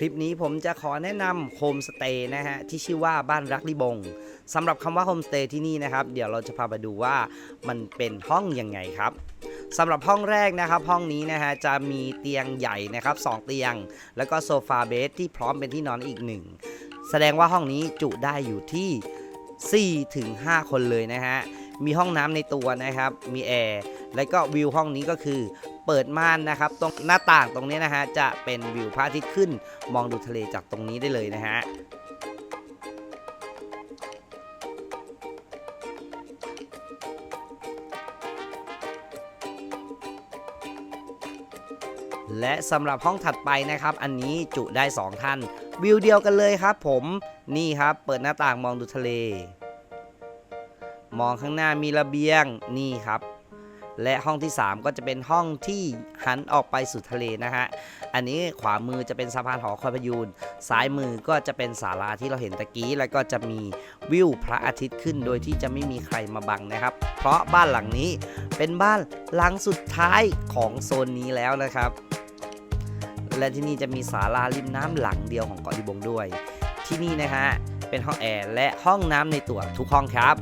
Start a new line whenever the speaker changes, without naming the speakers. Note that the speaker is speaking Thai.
คลิปนี้ผมจะขอแนะนำโฮมสเตย์นะฮะที่ชื่อว่าบ้านรักลิบงสำหรับคำว่าโฮมสเตย์ที่นี่นะครับ เดี๋ยวเราจะพาไปดูว่ามันเป็นห้องยังไงครับสำหรับห้องแรกนะครับ ห้องนี้นะฮะจะมีเตียงใหญ่นะครับสองเตียง แล้วก็โซฟาเบดที่พร้อมเป็นที่นอนอีกหนึ่งแสดงว่าห้องนี้จุได้อยู่ที่4ถึง5คนเลยนะฮะมีห้องน้ำในตัวนะครับ มีแอร์ แล้วก็วิวห้องนี้ก็คือ เปิดม่านนะครับ ตรงหน้าต่างตรงนี้นะฮะจะเป็นวิวพระอาทิตย์ขึ้น มองดูทะเลจากตรงนี้ได้เลยนะฮะและสำหรับห้องถัดไปนะครับ อันนี้จุได้ 2 ท่าน วิวเดียวกันเลยครับผมนี่ครับ เปิดหน้าต่างมองดูทะเล มองข้างหน้ามีระเบียงนี่ครับ และห้องที่ 3 ก็จะเป็นห้องที่หันออกไปสู่ทะเลนะฮะ อันนี้ขวามือจะเป็นสะพานหอคอยพยูนซ้ายมือก็จะเป็นศาลาที่เราเห็นตะกี้ แล้วก็จะมีวิวพระอาทิตย์ขึ้น โดยที่จะไม่มีใครมาบังนะครับ เพราะบ้านหลังนี้เป็นบ้านหลังสุดท้ายของโซนนี้แล้วนะครับ และที่นี่จะมีศาลาริมน้ำหลังเดียวของเกาะลิบงด้วย ที่นี่นะฮะเป็นห้องแอร์และห้องน้ำในตัวทุกห้องครับ